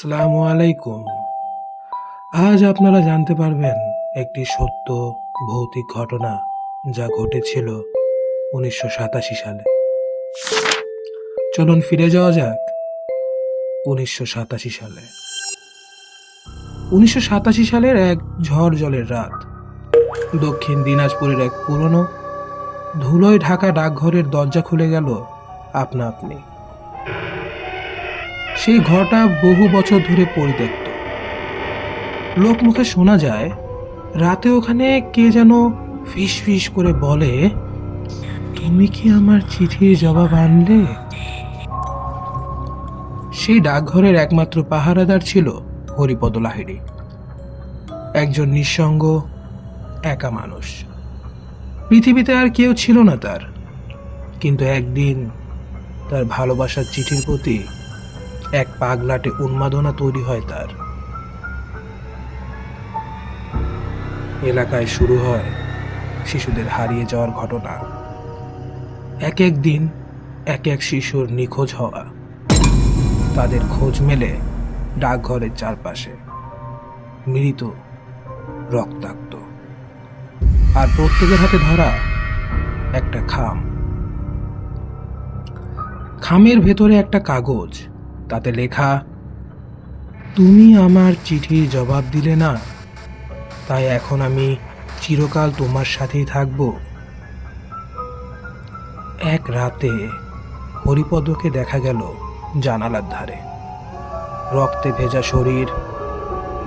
আসসালামু আলাইকুম। আজ আপনারা জানতে পারবেন একটি সত্য ভৌতিক ঘটনা যা ঘটেছিল উনিশশো সাতাশি সালে। চলুন ফিরে যাওয়া যাক উনিশশো সাতাশি সালে। উনিশশো সাতাশি সালের এক ঝড় জলের রাত, দক্ষিণ দিনাজপুরের এক পুরনো ধুলোয় ঢাকা ডাকঘরের দরজা খুলে গেল আপনা আপনি। সেই ঘরটা বহু বছর ধরে পরিত্যক্ত। লোকমুখে শোনা যায়, রাতে ওখানে কে যেন ফিস ফিস করে বলে, তুমি কি আমার চিঠির জবাব আনলে? সেই ডাকঘরের একমাত্র পাহারাদার ছিল হরিপদ লাহিড়ি। একজন নিঃসঙ্গ, একা মানুষ। পৃথিবীতে আর কেউ ছিল না তার। কিন্তু একদিন তার ভালোবাসার চিঠির প্রতি এক পাগলাটে উন্মাদনা তৈরি হয় তার। এলাকায় শুরু হয় শিশুদের হারিয়ে যাওয়ার ঘটনা। এক এক দিন এক এক শিশুর নিখোঁজ হওয়া। তাদের খোঁজ মেলে ডাকঘরের চারপাশে। মৃত, রক্তাক্ত। আর প্রত্যেকের হাতে ধরা একটা খাম। খামের ভেতরে একটা কাগজ। তাতে লেখা, তুমি আমার চিঠির জবাব দিলে না, তাই এখন আমি চিরকাল তোমার সাথেই থাকব। এক রাতে হরিপদকে দেখা গেল জানালার ধারে। রক্তে ভেজা শরীর,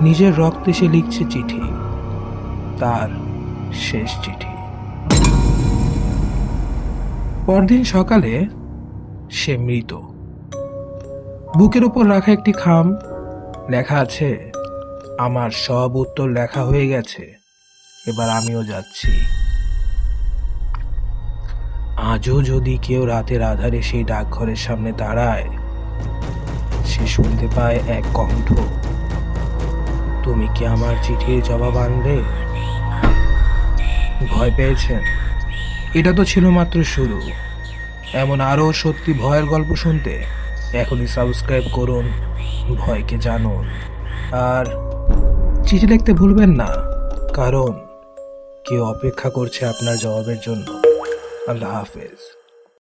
নিজের রক্তে সে লিখছে চিঠি, তার শেষ চিঠি। পরদিন সকালে সে মৃত। বুকের উপর রাখা একটি খাম। লেখা আছে, আমার সব উত্তর লেখা হয়ে গেছে। এবার আমিও যাচ্ছি। আজও যদি কেউ রাতের আধারে সেই ডাকঘরের সামনে দাঁড়ায়, সে শুনতে পায় এক কণ্ঠ। তুমি কি আমার চিঠির জবাব আনবে? ভয় পেয়েছেন? এটা তো ছিল মাত্র শুরু। এমন আরও সত্যি ভয়ের গল্প শুনতে এখনই সাবস্ক্রাইব করুন, ভয়কে জানুন। আর চিঠি লিখতে ভুলবেন না, কারণ কেউ অপেক্ষা করছে আপনার জবাবের জন্য। আল্লাহ হাফেজ।